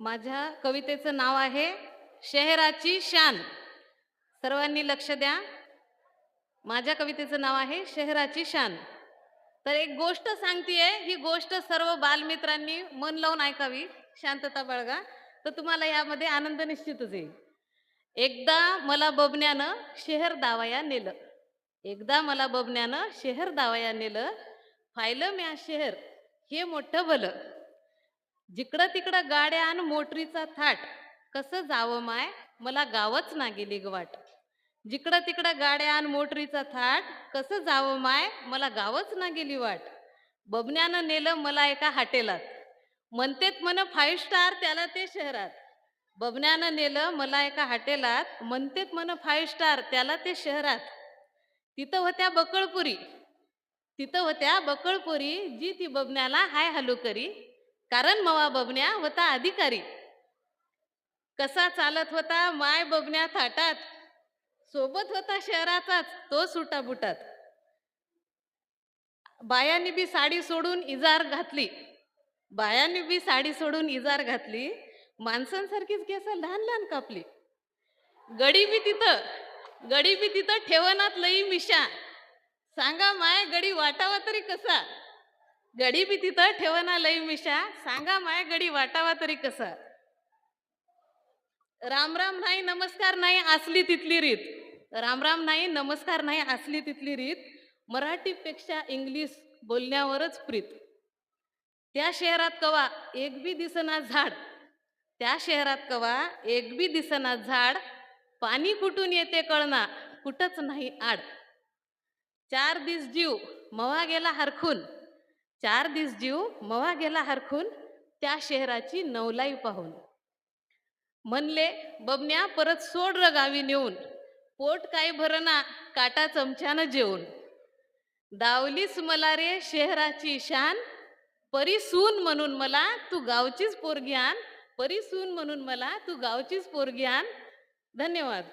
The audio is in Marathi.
माझ्या कवितेचं नाव आहे शहराची शान. सर्वांनी लक्ष द्या. माझ्या कवितेचं नाव आहे शहराची शान. तर एक गोष्ट सांगतीये ही गोष्ट सर्व बालमित्रांनी मन लावून ऐकावी. शांतता बाळगा. तर तुम्हाला यामध्ये आनंद निश्चितच येईल. एकदा मला बबण्यानं शहर दावाया नेलं. एकदा मला बबण्यानं शहर दावाया नेलं. फायलं म्या शहर हे मोठं भलं. जिकडं तिकडं गाड्या आणि मोटरीचा थाट. कसं जावं माय? मला गावच ना गेली ग वाट. जिकडं तिकडं गाड्या आणि मोटरीचा थाट कसं जावं माय? मला गावच ना गेली वाट. बबण्यानं नेलं मला एका हाटेलात. म्हणतेत म्हण फाईव्ह स्टार त्याला ते शहरात. बबण्यानं नेलं मला एका हाटेलात. म्हणतेत म्हण फाईव्ह स्टार त्याला ते शहरात. तिथं होत्या बकळपुरी. तिथं होत्या बकळपुरी जी ती बबण्याला हाय हॅलो करी. कारण मवा बबण्या होता अधिकारी. कसा चालत होता माय बबण्या थाटात. सोबत होता शहराचाच तो सुटाबुटात बायांनी बी साडी सोडून इजार घातली. बायांनी बी साडी सोडून इजार घातली. माणसांसारखीच केस लहान लहान कापली. गडी बी तिथं गडी बी तिथं ठेवनात लई मिशा. सांगा माय गडी वाटावा तरी कसा? गडी बी तिथं ठेवना लई मिशा. सांगा माय गडी वाटावा तरी कसा? राम राम नाही नमस्कार नाही असली तिथली रीत. राम राम नाही नमस्कार नाही असली तिथली रीत. मराठीपेक्षा इंग्लिश बोलण्यावरच प्रीत. त्या शहरात कवा एक बी दिसना झाड. त्या शहरात कवा एक बी दिसना झाड. पाणी कुठून येते कळना कुठंच नाही आड. चार दिस जीव मवा गेला हरखून. चार दिस जीव मवा गेला हरखून त्या शहराची नवलाई पाहून. म्हणले बबन्या परत सोड र गावी नेऊन. पोट काय भरना काटा चमच्यानं जेवून दावलीस मला रे शहराची शान परिसून म्हणून मला तू गावचीच पोरगी आण परिसून म्हणून मला तू गावचीच पोरगी आण. धन्यवाद.